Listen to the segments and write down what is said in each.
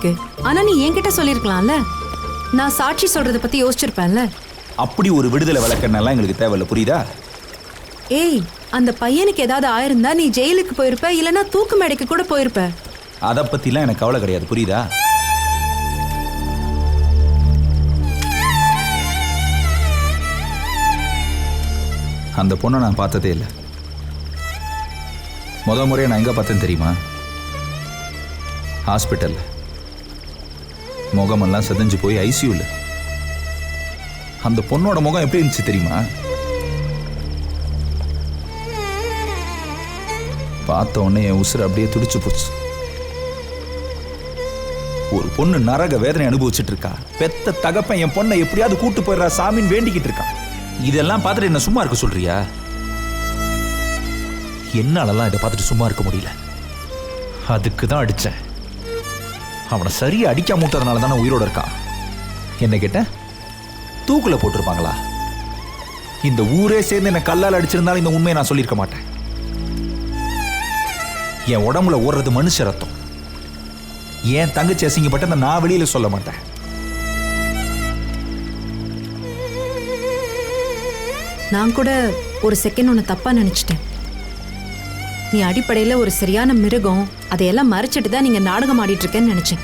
இருக்கு. ஆனா நீ என்கிட்ட சொல்லிருக்கலாம்ல? நான் சாட்சி சொல்றத பத்தி யோசிச்சிருப்பேன்ல? அப்படி ஒரு விடுதலை வழக்கெண்ணெல்லாம் எங்களுக்கு தேவையில்ல புரியுதா? ஏய் அந்த பையனுக்கு ஏதாவது ஆயிருந்தா நீ ஜெயிலுக்கு போயிருப்ப இல்லனா தூக்கு மேடைக்கு கூட போயிருப்ப. அதை பத்திலாம் எனக்கு கவலை கிடையாது புரியுதா? அந்த பொண்ணை நான் பார்த்ததே இல்லை. முத முறையை நான் எங்கே பார்த்தேன்னு தெரியுமா? ஹாஸ்பிட்டலில். முகமெல்லாம் செதஞ்சு போய் ஐசியூவில் அந்த பொண்ணோட முகம் எப்படி இருந்துச்சு தெரியுமா? பார்த்த உடனே என் உசுறு அப்படியே துடிச்சு போச்சு. ஒரு பொண்ணு நரக வேதனை அனுபவிச்சுட்டு இருக்கா. பெத்த தகப்பன் என் பொண்ணை எப்படியாவது கூட்டு போயிடுறா சாமின்னு வேண்டிக்கிட்டு இருக்கான் இதெல்லாம் பார்த்துட்டு என்ன சும்மா இருக்க சொல்றியா? என்னாலலாம் இதை பார்த்துட்டு சும்மா இருக்க முடியல. அதுக்கு தான் அடிச்சேன். அவனை சரியா அடிக்காம விட்டதுனால தானே உயிரோட இருக்கான் என்ன கேட்ட? தூக்குல போட்டிருப்பாங்களா? இந்த ஊரே சேர்ந்து என்ன கல்லால் அடிச்சிருந்தாலும் இந்த உண்மையை நான் சொல்லியிருக்க மாட்டேன். என் உடம்புல ஓடுறது மனுஷ ரத்தம். என் தங்கச்சி அசிங்கப்பட்ட நான் வெளியில சொல்ல மாட்டேன். நான் கூட ஒரு செகண்ட் ஒன்று தப்பா நினைச்சிட்டேன். நீ அடிப்படையில ஒரு சரியான மிருகம் அதையெல்லாம் மறைச்சிட்டு தான் நீங்க நாடகம் ஆடிட்டு இருக்கேன்னு நினைச்சேன்.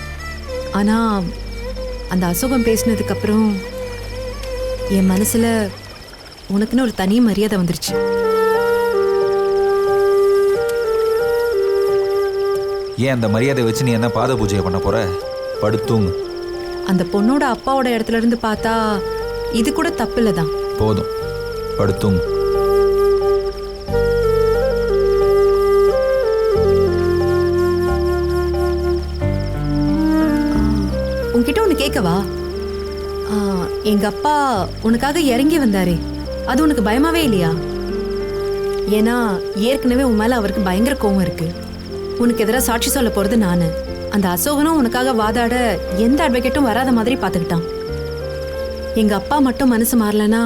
ஆனா அந்த அசோகம் பேசினதுக்கு அப்புறம் என் மனசுல உனக்குன்னு ஒரு தனி மரியாதை வந்துருச்சு. ஏன் அந்த மரியாதை வச்சு நீ என்ன பாத பூஜையை பண்ண போற? படுத்துங்க அந்த பொண்ணோட அப்பாவோட இடத்துல இருந்து பார்த்தா இது கூட தப்பு தான். போதும். படுத்துங்க உன்கிட்ட எங்க அப்பா உனக்காக இறங்கி வந்தாரே. அது உனக்கு பயமாவே இல்லையா? ஏன்னா ஏற்கனவே உன் மேல அவருக்கு பயங்கர கோவம் இருக்கு. உனக்கு எதிராக சாட்சி சொல்ல போறது நானு. அந்த அசோகனும் உனக்காக வாதாட எந்த அட்வொகேட்டும் வராத மாதிரி பார்த்துக்கிட்டான். எங்க அப்பா மட்டும் மனசு மாறலனா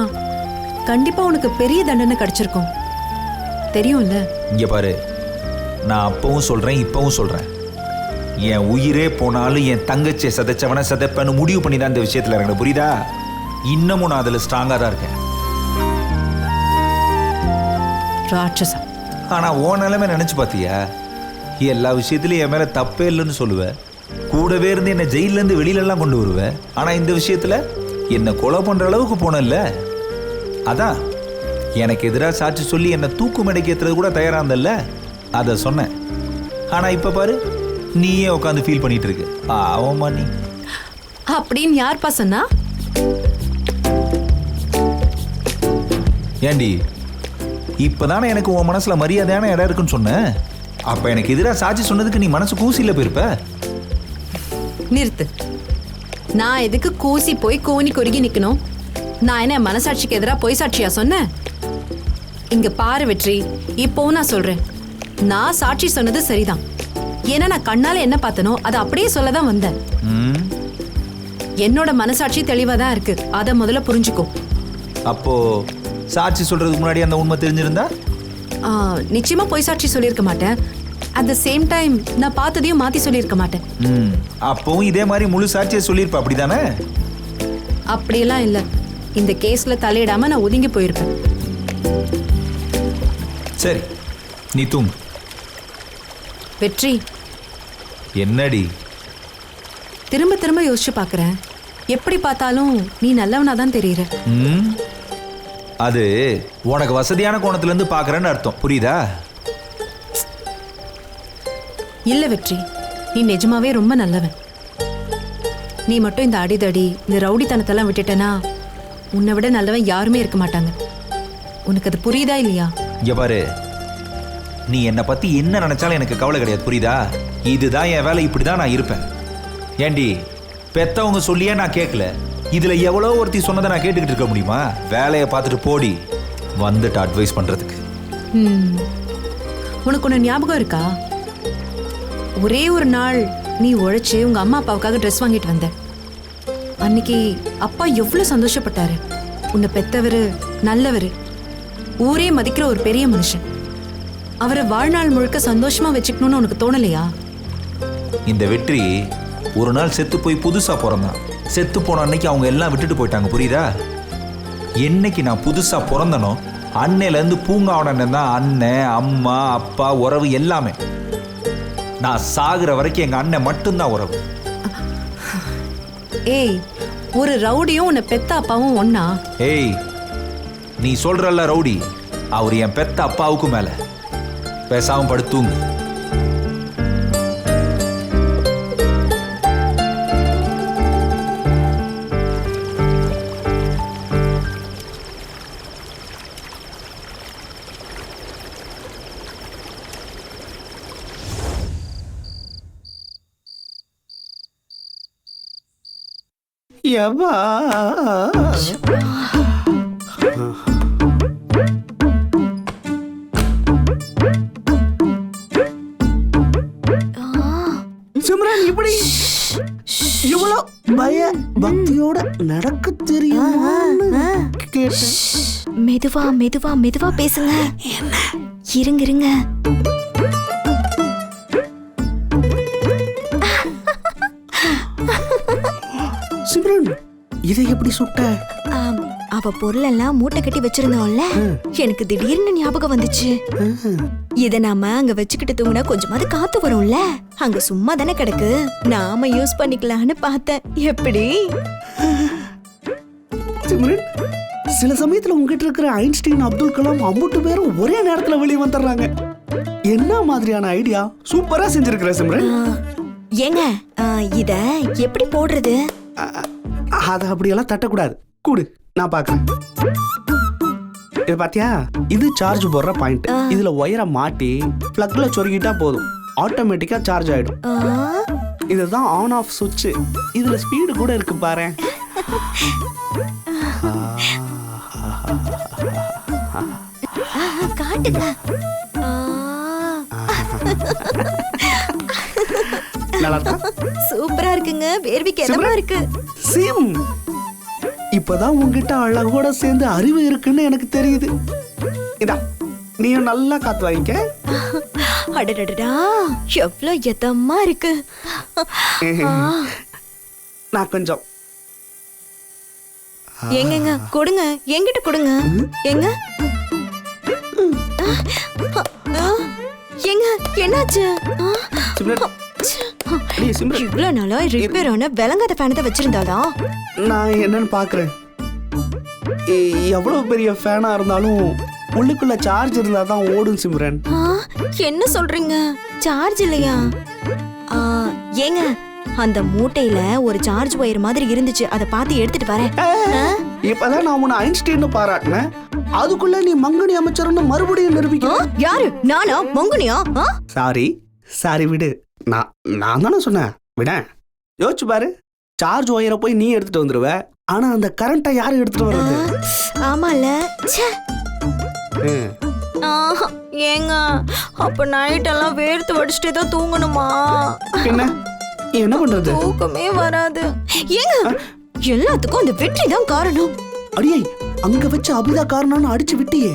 கண்டிப்பா உனக்கு பெரிய தண்டனை கிடைச்சிருக்கும். தெரியும்ல? இங்க பாரு. நான் அப்பவும் சொல்றேன் இப்பவும் சொல்றேன். என் உயிரே போனாலும் என் தங்கச்சியை சதைச்சவன சதைப்பேன்னு முடிவு பண்ணி தான் இந்த விஷயத்துல இறங்கின புரியுதா? இன்னமும் நான் அதுல ஸ்ட்ராங்கா தான் இருக்கேன். ராட்சசம். ஆனா ஓ நிலைமை நினைச்சு பாத்தியா? எல்லா விஷயத்துலயும் என் மேல தப்பே இல்லைன்னு சொல்லுவேன் கூடவே இருந்து என்ன ஜெயில இருந்து வெளியில எல்லாம் கொண்டு வருவேன் ஆனா இந்த விஷயத்துல என்ன கொலை பண்ற அளவுக்கு போனல்ல அதான் எனக்கு எதிராக சாட்சி சொல்லி என்னை தூக்கு மேடைக்கு கூட தயாரா இருந்தல்ல அதை சொன்னேன். ஆனா இப்ப பாரு நீயே உட்காந்து ஃபீல் பண்ணிட்டு இருக்கு ஆவமா நீ அப்படின்னு யார்ப்பா சொன்னா? ஏண்டி இப்பதானே எனக்கு உன் மனசுல மரியாதையான இடம் இருக்குன்னு சொன்னேன் அப்ப எனக்கு எதிராக சாட்சி சொன்னதுக்கு நீ மனசு கூசியில போயிருப்ப? நிறுத்து. நான் எதுக்கு கூசி போய் கூனி குறுகி நிக்கணும்? நான் என்ன என் மனசாட்சிக்கு எதிராக பொய் சாட்சியா சொன்னேன் இங்க பாரு வெற்றி இப்போவும் நான் சொல்றேன். நான் சாட்சி சொன்னது சரிதான். ஏன்னா நான் கண்ணால என்ன பார்த்தனோ அதை அப்படியே சொல்ல தான் வந்தேன் என்னோட மனசாட்சி தெளிவா தான் இருக்கு. அதை முதல்ல புரிஞ்சுக்கோ. அப்போ சாட்சி சொல்றதுக்கு முன்னாடி அந்த உண்மை தெரிஞ்சிருந்தா? நிச்சயமா பொய் சாட்சி சொல்லியிருக்க மாட்டேன். அட் த சேம் டைம் நான் பார்த்ததையும் மாத்தி சொல்லியிருக்க மாட்டேன். அப்பவும் இதே மாதிரி முழு சாட்சியை சொல்லியிருப்ப அப்படிதானே? அப்படியெல்லாம் இல்ல. இந்த கேஸ்ல தலையிடாம நான் ஒதுங்கி போயிருப்பேன். சரி நீ தூங்கு. வெற்றி. என்னடி? திரும்ப திரும்ப யோசிச்சு பார்க்கறேன் எப்படி பார்த்தாலும் நீ நல்லவனா தான் தெரியுற. ம்? அது உனக்கு வசதியான கோணத்துல இருந்து பாக்குறேன்னு அர்த்தம். புரியுதா? இல்ல வெற்றி. நீ நிஜமாவே ரொம்ப நல்லவன். நீ மட்டும் இந்த அடிதடி இந்த ரவுடித்தனத்தெல்லாம் விட்டுட்டேனா உன்னை விட நல்லவன் யாருமே இருக்க மாட்டாங்க. உனக்கு அது புரியுதா இல்லையா? இங்க பாரு. நீ என்னை பத்தி என்ன நினைச்சாலும் எனக்கு கவலை கிடையாது புரியுதா? இதுதான் என் வேலை இப்படிதான் நான் இருப்பேன். ஏண்டி பெத்தவங்க சொல்லியே நான் கேட்கல. இதுல எவ்வளோ ஒருத்தி சொன்னதை நான் கேட்டுக்கிட்டு இருக்க முடியுமா? வேலையை பார்த்துட்டு போடி வந்துட்டு அட்வைஸ் பண்றதுக்கு. ம். உனக்கு ஒன்று ஞாபகம் இருக்கா? ஒரே ஒரு நாள் நீ உழைச்சி உங்க அம்மா அப்பாவுக்காக ட்ரெஸ் வாங்கிட்டு வந்த. அன்னைக்கு அப்பா எவ்வளவு சந்தோஷப்பட்டாரு. உன்னை பெத்தவரு நல்லவர். ஊரே மதிக்கிற ஒரு பெரிய மனுஷன். அவரை வாழ்நாள் முழுக்க சந்தோஷமா வச்சுக்கணும்னு உனக்கு தோணலையா? இந்த வெற்றி ஒரு நாள் செத்து போய் புதுசா பிறந்தான் செத்து போன அன்னைக்கு அவங்க எல்லாம் விட்டுட்டு போயிட்டாங்க புரியுதா? என்னைக்கு நான் புதுசா பிறந்தனோ அன்னையிலேருந்து பூங்காவனன் தான் அண்ணன் அம்மா அப்பா உறவு எல்லாமே. நான் சாகுற வரைக்கும் எங்க அண்ணன் மட்டும்தான் உறவு. ஏய் ஒரு ரவுடியும் உன்னை பெத்த அப்பாவும் ஒன்னா ஏய் நீ சொல்றல்ல ரவுடி அவர் என் பெத்த அப்பாவுக்கு மேல. பேசாம படுத்தூங்க எவ்வா சிம்ரன் இவ்வளோ பய பக்தியோட நடக்க தெரியுமான்னு மெதுவா மெதுவா மெதுவா பேசுங்க. இருங்க இருங்க. சிம்ரன் இதை எப்படி சுட்ட? அவ பொருள் எல்லாம் மூட்டை கட்டி வச்சிருந்தோம்ல? எனக்கு திடீர்னு ஞாபகம் வந்துச்சு. இத நாம அங்க வச்சுக்கிட்டு தூங்கினா கொஞ்சமாவது காத்து வரும்ல? அங்க சும்மா தானே கிடக்கு. நாம யூஸ் பண்ணிக்கலாம்னு பார்த்தேன். எப்படி? சில சமயத்துல உங்ககிட்ட இருக்கிற ஐன்ஸ்டீன் அப்துல் கலாம் அம்புட்டு பேரும் ஒரே நேரத்துல வெளியே வந்துடுறாங்க. என்ன மாதிரியான ஐடியா? சூப்பரா செஞ்சிருக்கிற சிம்ரன். ஏங்க இத எப்படி போடுறது? அத அப்படியெல்லாம் தட்டக்கூடாது. கூடு. நான் பார்க்கறேன் இது பாத்தியா? இது சார்ஜ் போடுற பாயிண்ட் இதுல ஒயரை மாட்டி பிளக்ல சொருகிட்டா போதும். ஆட்டோமேட்டிக்கா சார்ஜ் ஆயிடும். ஆ, இதுதான் ஆன் ஆஃப் சுவிட்ச் இதுல ஸ்பீடு கூட இருக்கு பாரு காட்டுங்க சூப்பரா இருக்குங்க. வேர்விக்கு எதமா இருக்கு? சிம் இப்பதான் உங்ககிட்ட அழகோட சேர்ந்து அறிவு இருக்குன்னு எனக்கு தெரியுது. இதா நீயும் நல்லா காத்து வாங்கிக்க. அடடடடா எவ்வளவு எதமா இருக்கு. நான் கொஞ்சம். எங்கங்க கொடுங்க எங்கிட்ட கொடுங்க. எங்க? எங்க என்னாச்சு? ஆ, சிம்ரன். இவ்வளவு நாளா ரிப்பேர் ஆன விளங்காத ஃபேனை தான் வச்சிருந்தாளா? நான் என்னன்னு பாக்குறேன். எவ்வளவு பெரிய ஃபேனா இருந்தாலும் உள்ளுக்குள்ள சார்ஜ் இருந்தா தான் ஓடும் சிம்ரன். என்ன சொல்றீங்க? சார்ஜ் இல்லையா? ஏங்க அந்த மூட்டையில ஒரு சார்ஜ் ஒயர் மாதிரி இருந்துச்சு. அதை பார்த்து எடுத்துட்டு வரேன்? இப்பதான் நான் உன்னை ஐன்ஸ்டீன் பாராட்டினேன். அதுக்குள்ள நீ மங்கனி அமைச்சர்னு மறுபடியும் ஆ, நிரூபிக்க யாரு? நானா? மங்குனியா? சாரி சாரி விடு. நான் நான் தானே சொன்னேன். விட. யோசிச்சு பாரு. சார்ஜ் ஒயரை போய் நீ எடுத்துட்டு வந்துருவ. ஆனா அந்த கரண்ட்டை யாரு எடுத்துட்டு வர்றது? ஆமால. ஏங்க. அப்ப நைட் எல்லாம் வேர்த்து வடிச்சிட்டே தான் தூங்கணுமா? என்ன என்ன பண்றது? தூக்கமே வராது. ஏங்க எல்லாத்துக்கும் அந்த வெற்றி தான் காரணம். அடியே அங்க வச்சு அபிதா காரணம்னு அடிச்சு விட்டியே.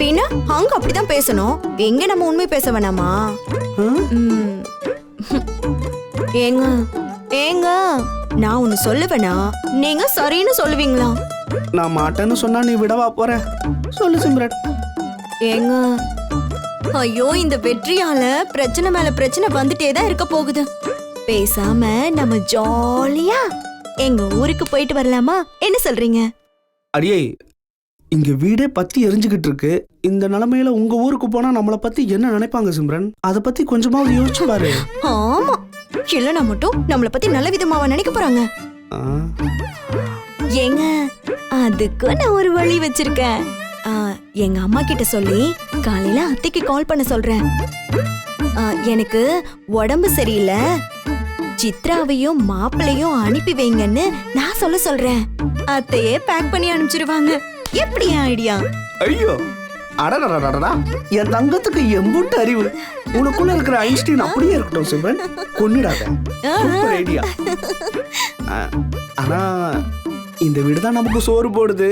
பின்ன அங்க அப்படிதான் பேசணும். எங்க நம்ம உண்மை பேச வேணாமா. ஏங்க ஏங்க நான் ஒன்னு சொல்லுவேனா? நீங்க சரின்னு சொல்லுவீங்களா? நான் மாட்டேன்னு சொன்னா நீ விடவா போற? சொல்லு சிம்ரன். ஏங்க ஐயோ இந்த வெற்றியால பிரச்சனை மேல பிரச்சனை வந்துட்டே தான் இருக்க போகுது. பேசாம நம்ம ஜாலியா எங்க ஊருக்கு போயிட்டு வரலாமா? என்ன சொல்றீங்க? அடியே இங்க வீடே பத்தி எரிஞ்சுகிட்டு இருக்கு. இந்த நிலைமையில உங்க ஊருக்கு போனா நம்மள பத்தி என்ன நினைப்பாங்க சிம்ரன்? அத பத்தி கொஞ்சமாவது யோசிச்சு பாரு. ஆமா. இல்லைன்னா மட்டும் நம்மள பத்தி நல்ல விதமாவா நினைக்க போறாங்க. ஏங்க அதுக்கு நான் ஒரு வழி வச்சிருக்கேன். எங்க அம்மா கிட்ட சொல்லி காலையில அத்தைக்கு கால் பண்ண சொல்றேன். எனக்கு உடம்பு சரியில்லை. சித்ராவையும் மாப்பிளையும் அனுப்பி வைங்கன்னு நான் சொல்ல சொல்றேன். அத்தையே பேக் பண்ணி அனுப்பிச்சிருவாங்க. எப்படி ஐடியா ஐயோ. அடடடடடா என் தங்கத்துக்கு எம்புட்டு அறிவு. உனக்குள்ள இருக்கிற ஐன்ஸ்டீன் அப்படியே இருக்கட்டும் சிம்ரன். கொன்னுடாத. சூப்பர் ஐடியா ஆனா இந்த வீடு தான் நமக்கு சோறு போடுது.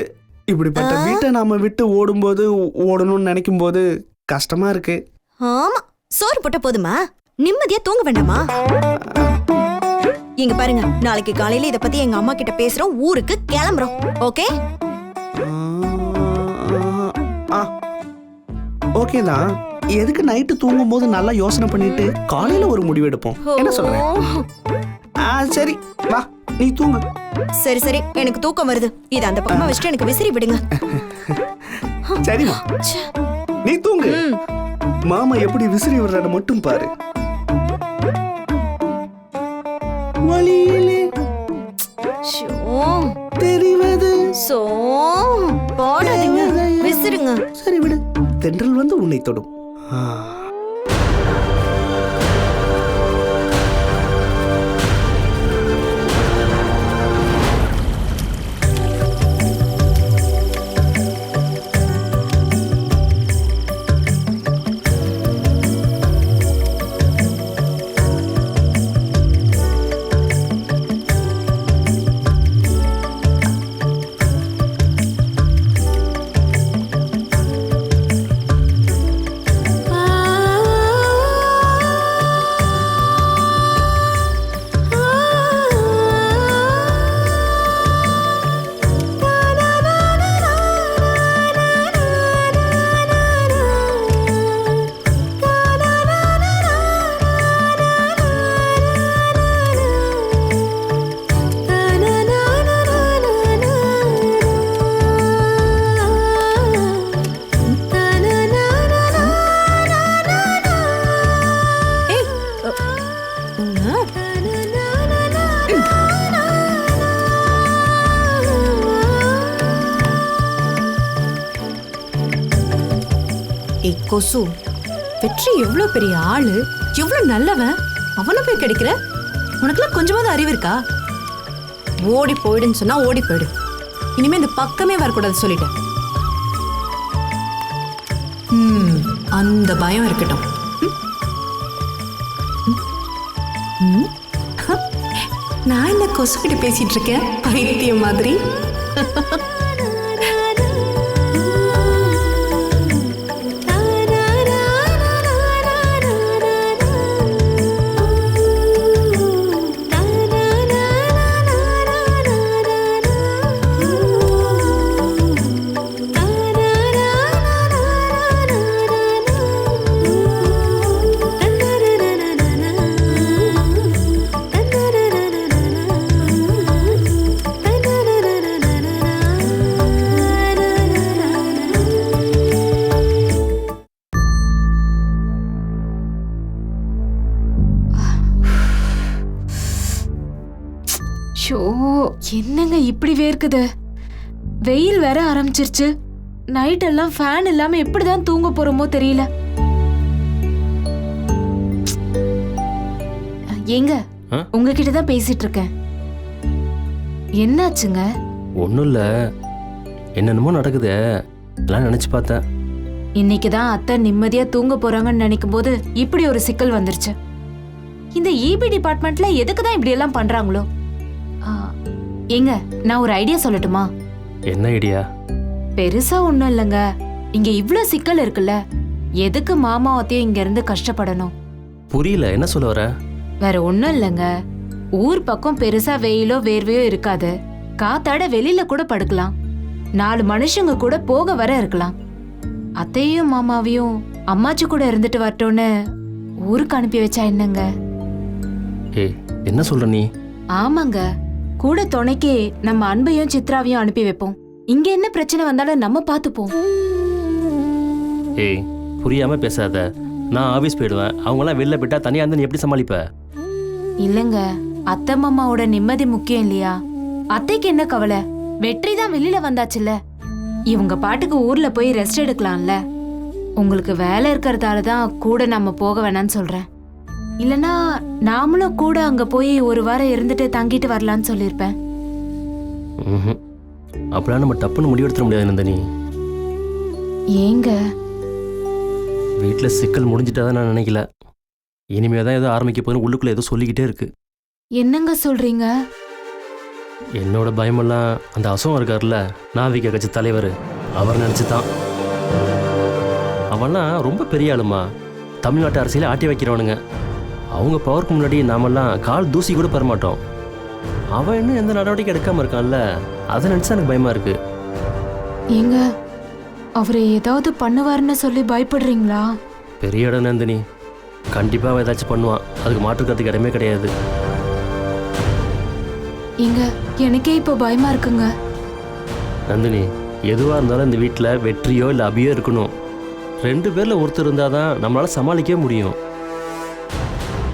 இப்படிப்பட்ட வீட்டை நாம விட்டு ஓடும்போது ஓடணும்னு நினைக்கும் போது கஷ்டமா இருக்கு. ஆமா. சோறு போட்ட போதுமா? நிம்மதியா தூங்க வேண்டாமா? இங்க பாருங்க நாளைக்கு காலையில இத பத்தி எங்க அம்மா கிட்ட பேசுறோம். ஊருக்கு கிளம்புறோம். ஓகே? ஓகே தான். எதுக்கு நைட்டு தூங்கும் போது நல்லா யோசனை பண்ணிட்டு காலையில ஒரு முடிவு எடுப்போம். என்ன சொல்றேன்? ஆ சரி வா நீ தூங்கு. சரி சரி எனக்கு தூக்கம் வருது. இத அந்த பக்கமா வச்சுட்டு எனக்கு விசிறி விடுங்க. சரிம்மா. ச்சே. நீ தூங்கு. மாமா எப்படி விசிறி விடுறாரு மட்டும் பாரு. வழியிலே ஷோ. தெரிவது. சோ போடாதீங்க. விசிறுங்க. சரி விடு தென்றல் வந்து உன்னை தொடும். ஆ. கொசு. வெற்றி எவ்வளோ பெரிய ஆளு. எவ்வளோ நல்லவன். அவனை போய் கிடைக்கிற? உனக்குலாம் கொஞ்சமாவது அறிவு இருக்கா? ஓடி போயிடுன்னு சொன்னா ஓடி போயிடு. இனிமே இந்த பக்கமே வரக்கூடாது சொல்லிட்டேன். அந்த பயம் இருக்கட்டும். நான் இந்த கொசுக்கிட்ட பேசிட்டு இருக்கேன்? பைத்தியம் மாதிரி. இப்படி வேர்க்குது வெயில் வேற ஆரம்பிச்சிருச்சு. நைட் எல்லாம் ஃபேன் இல்லாம எப்படிதான் தூங்க போறோமோ தெரியல. ஏங்க? உங்ககிட்ட தான் பேசிட்டு இருக்கேன் என்னாச்சுங்க? ஒன்றும் இல்லை என்னென்னமோ நடக்குது. எல்லாம் நினச்சி பார்த்தேன். இன்னைக்கு தான் அத்தை நிம்மதியா தூங்க போறாங்கன்னு நினைக்கும் போது இப்படி ஒரு சிக்கல் வந்துருச்சு. இந்த இபி டிபார்ட்மெண்ட்ல எதுக்கு தான் இப்படி எல்லாம் பண்றாங்களோ? ஆ, ஏங்க நான் ஒரு ஐடியா சொல்லட்டுமா? என்ன ஐடியா பெருசா ஒண்ணும் இல்லைங்க. இங்க இவ்ளோ சிக்கல் இருக்குல்ல. எதுக்கு மாமா அத்தையும் இங்க இருந்து கஷ்டப்படணும்? புரியல என்ன சொல்ல வர? வேற ஒண்ணும் இல்லைங்க. ஊர் பக்கம் பெருசா வெயிலோ வேர்வையோ இருக்காது. காத்தாட வெளியில கூட படுக்கலாம். நாலு மனுஷங்க கூட போக வர இருக்கலாம். அத்தையும் மாமாவையும் அம்மாச்சி கூட இருந்துட்டு வரட்டும்னு ஊருக்கு அனுப்பி வச்சா என்னங்க? ஏய் என்ன சொல்ற நீ? ஆமாங்க. கூட துணைக்கு நம்ம அன்பையும் சித்ராவையும் அனுப்பி வைப்போம். இங்க என்ன பிரச்சனை வந்தாலும் நம்ம பாத்துப்போம் ஏய் புரியாம பேசாத. நான் ஆஃபீஸ் போயிடுவேன். அவங்களாம் வெளில போயிட்டா தனியாக இருந்து நீ எப்படி சமாளிப்ப? இல்லங்க அத்தை மாமாவோட நிம்மதி முக்கியம் இல்லையா? அத்தைக்கு என்ன கவலை? வெற்றி தான் வெளியில வந்தாச்சுல்ல. இவங்க பாட்டுக்கு ஊர்ல போய் ரெஸ்ட் எடுக்கலாம்ல. உங்களுக்கு வேலை இருக்கிறதால தான் கூட நம்ம போக வேணாம்னு சொல்றேன். இல்லனா நாமளும் கூட அங்க போய் ஒரு வாரம் இருந்துட்டு தங்கிட்டு வரலாம்னு சொல்லியிருப்பேன். அப்படிலாம் நம்ம டப்புன்னு முடிவெடுத்துட முடியாது நந்தினி. ஏங்க? வீட்டில் சிக்கல் முடிஞ்சிட்டா நான் நினைக்கல. இனிமே தான் ஏதோ ஆரம்பிக்க போதுன்னு உள்ளுக்குள்ளே ஏதோ சொல்லிக்கிட்டே இருக்கு. என்னங்க சொல்றீங்க? என்னோட பயமெல்லாம் அந்த அசோகம் இருக்கார்ல நாவிக கட்சி தலைவர் அவர் நினச்சி தான் அவன்லாம் ரொம்ப பெரிய ஆளுமா. தமிழ்நாட்டு அரசியல ஆட்டி வைக்கிறவனுங்க. அவங்க பவருக்கு முன்னாடி நாமெல்லாம் கால் தூசி கூட பெற மாட்டோம். அவன் இன்னும் எந்த நடவடிக்கை எடுக்காம இருக்கான்ல? அதை நினச்சா எனக்கு பயமா இருக்கு. ஏங்க அவரை ஏதாவது பண்ணுவாருன்னு சொல்லி பயப்படுறீங்களா? பெரிய இடம் நந்தினி. கண்டிப்பாக அவன் ஏதாச்சும் பண்ணுவான். அதுக்கு மாற்றுக்கிறதுக்கு இடமே கிடையாது. ஏங்க எனக்கே இப்போ பயமா இருக்குங்க. நந்தினி எதுவாக இருந்தாலும் இந்த வீட்டில் வெற்றியோ இல்லை அபியோ இருக்கணும். ரெண்டு பேரில் ஒருத்தர் இருந்தால் தான் நம்மளால் சமாளிக்கவே முடியும்.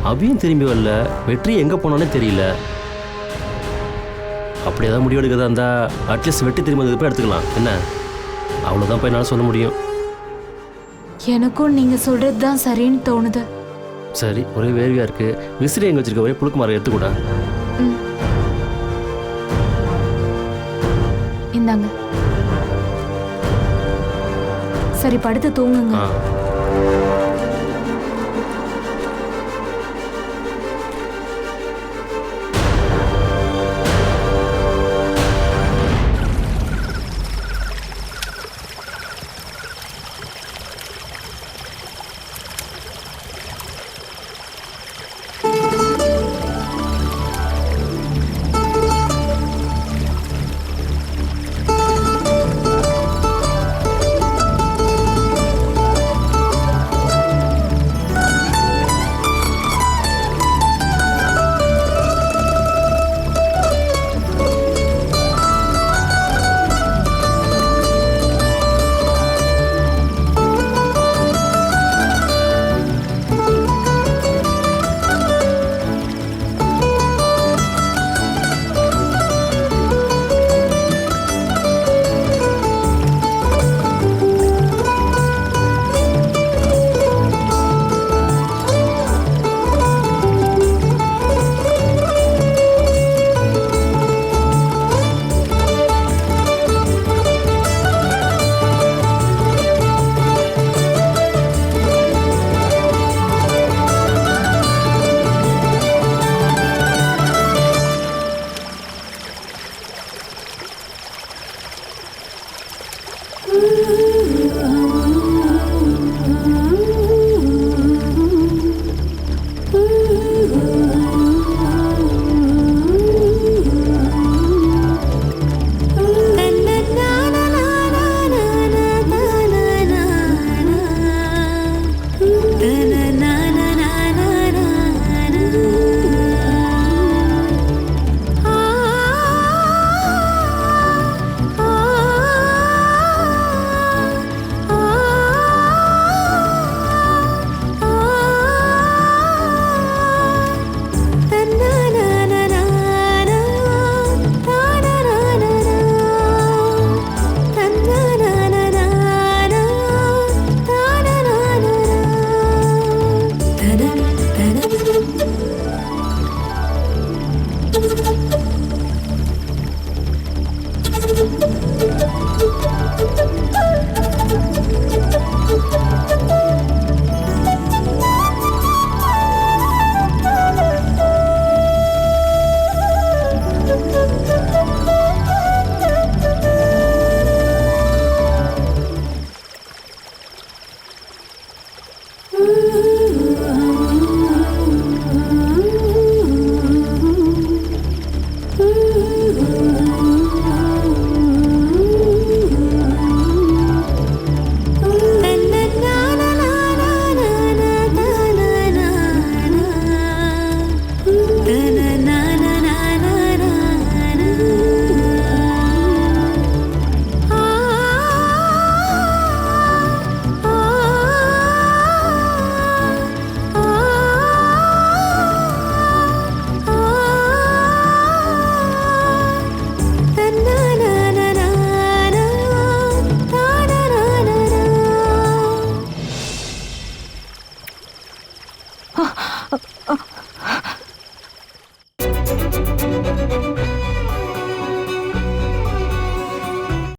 அபியும் திரும்பி வரல. வெற்றி எங்கே போனானே தெரியல. அப்படி ஏதாவது முடிவு எடுக்கிறதா இருந்தால் அட்லீஸ்ட் வெற்றி திரும்பி வந்தது போய் எடுத்துக்கலாம். என்ன? அவ்வளோதான் போய் என்னால் சொல்ல முடியும். எனக்கும் நீங்க சொல்றது தான் சரின்னு தோணுது. சரி ஒரே வேர்வையாக இருக்குது விசிறி எங்கே வச்சிருக்க? ஒரே புழுக்கு மரம் எடுத்துக்கூட. இந்தாங்க. சரி படுத்து தூங்குங்க.